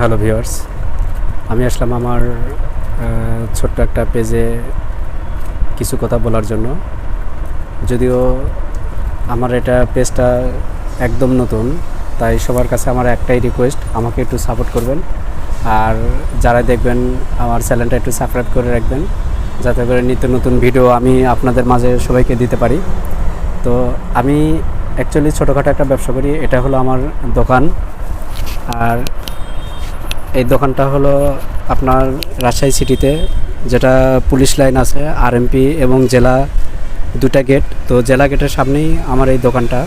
Hello viewers আমি আসলাম আমার ছোট্ট একটা পেজে কিছু কথা বলার জন্য। যদিও আমার এটা পেজটা একদম নতুন, তাই সবার কাছে আমার একটাই রিকোয়েস্ট আমাকে একটু সাপোর্ট করবেন। আর যারা দেখবেন আমার চ্যানেলটা একটু সাবস্ক্রাইব করে রাখবেন, যাতে করে নিত্য নতুন ভিডিও আমি আপনাদের মাঝে সবাইকে দিতে পারি। তো আমি অ্যাকচুয়ালি ছোটোখাটো একটা ব্যবসা করি, এটা হলো আমার দোকান। আর এই দোকানটা হলো আপনার রাজশাহী সিটিতে, যেটা পুলিশ লাইন আছে আরএমপি এবং জেলা দুটা গেট তো জেলা গেটের সামনেই আমার এই দোকানটা।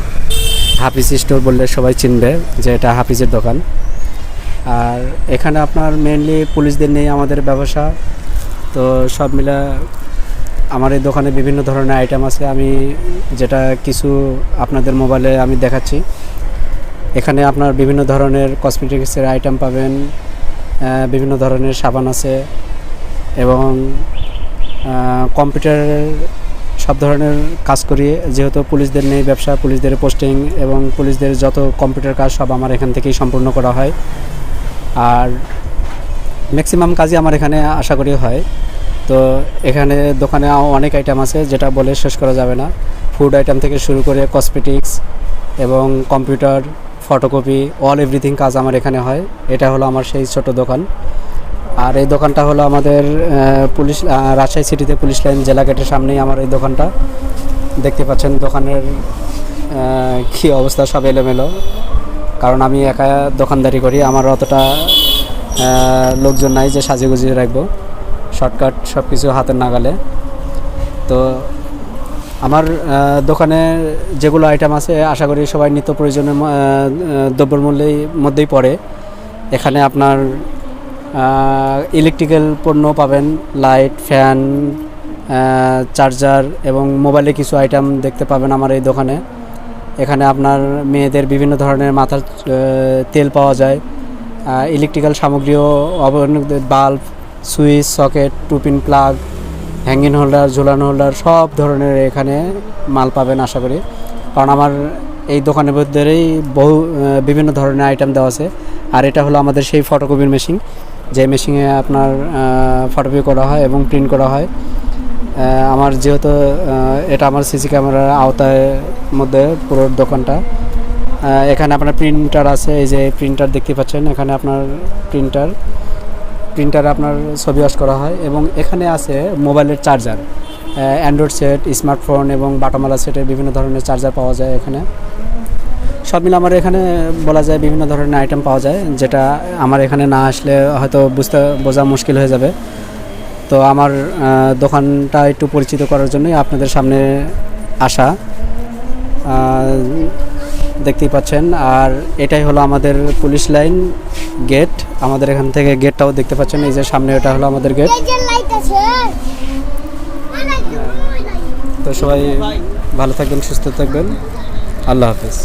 হাফিজ স্টোর বললে সবাই চিনবে যে এটা হাফিজের দোকান। আর এখানে আপনার মেনলি পুলিশদের নিয়ে আমাদের ব্যবসা। তো সব মিলে আমার এই দোকানে বিভিন্ন ধরনের আইটেম আছে। আমি যেটা কিছু আপনাদের মোবাইলে আমি দেখাচ্ছি। এখানে আপনার বিভিন্ন ধরনের কসমেটিক্সের আইটেম পাবেন। বিভিন্ন ধরনের সাবান আছে এবং কম্পিউটার সব ধরনের কাজ করি যেহেতু পুলিশদের নেই ব্যবসা, পুলিশদের পোস্টিং এবং পুলিশদের যত কম্পিউটার কাজ সব আমার এখান থেকেই সম্পূর্ণ করা হয়। আর ম্যাক্সিমাম কাজই আমার এখানে আশা করি হয়। তো এখানে দোকানে অনেক আইটেম আছে যেটা বলে শেষ করা যাবে না। ফুড আইটেম থেকে শুরু করে কসমেটিক্স এবং কম্পিউটার ফটোকপি অল এভরিথিং কাজ আমার এখানে হয়। এটা হলো আমার সেই ছোট দোকান। আর এই দোকানটা হলো আমাদের পুলিশ রাজশাহী সিটিতে পুলিশ লাইন জেলা গেটের সামনেই আমার এই দোকানটা। দেখতে পাচ্ছেন দোকানের কী অবস্থা সব এলোমেলো। কারণ আমি একা দোকানদারি করি, আমার অতটা লোকজন নাই যে সাজিয়ে গুজিয়ে রাখব। শর্টকাট সব কিছু হাতের নাগালে। তো আমার দোকানে যেগুলো আইটেম আছে, আশা করি সবাই নিত্য দ্রব্যের মূল্যেই, মধ্যেই পড়ে। এখানে আপনার ইলেকট্রিক্যাল পণ্য পাবেন লাইট ফ্যান চার্জার এবং মোবাইলে কিছু আইটেম দেখতে পাবেন আমার এই দোকানে। এখানে আপনার মেয়েদের বিভিন্ন ধরনের মাথার তেল পাওয়া যায়। Electrical সামগ্রীও bulb, switch, socket, two pin, plug hanging holder, ঝোলানো হোল্ডার, সব ধরনের এখানে মাল পাবেন আশা করি। কারণ আমার এই দোকানের মধ্যেই বহু বিভিন্ন ধরনের আইটেম দেওয়া আছে। আর এটা হলো আমাদের সেই ফটোকপির মেশিন যে মেশিনে আপনার ফটোকপি করা হয় এবং প্রিন্ট করা হয়। আমার যেহেতু এটা আমার সিসি ক্যামেরার আওতায় মধ্যে পুরো দোকানটা। এখানে আপনার প্রিন্টার আছে, এই যে প্রিন্টার দেখতে পাচ্ছেন, এখানে আপনার প্রিন্টার প্রিন্টারে আপনার ছবি ওয়াশ করা হয় এবং এখানে আছে মোবাইলের চার্জার। অ্যান্ড্রয়েড সেট স্মার্টফোন এবং বাটামালা সেটের বিভিন্ন ধরনের চার্জার পাওয়া যায় এখানে। সব মিলে আমার এখানে বলা যায় বিভিন্ন ধরনের আইটেম পাওয়া যায়, যেটা আমার এখানে না আসলে হয়তো বুঝতে বোঝা মুশকিল হয়ে যাবে। তো আমার দোকানটা একটু পরিচিত করার জন্যই আপনাদের সামনে আসা। দেখতেই পাচ্ছেন। আর এটাই হলো আমাদের পুলিশ লাইন গেট। আমাদের এখান থেকে গেটটাও দেখতে পাচ্ছেন। এই যে সামনে এটা হলো আমাদের গেট। তো সবাই ভালো থাকবেন সুস্থ থাকবেন। আল্লাহ হাফেজ।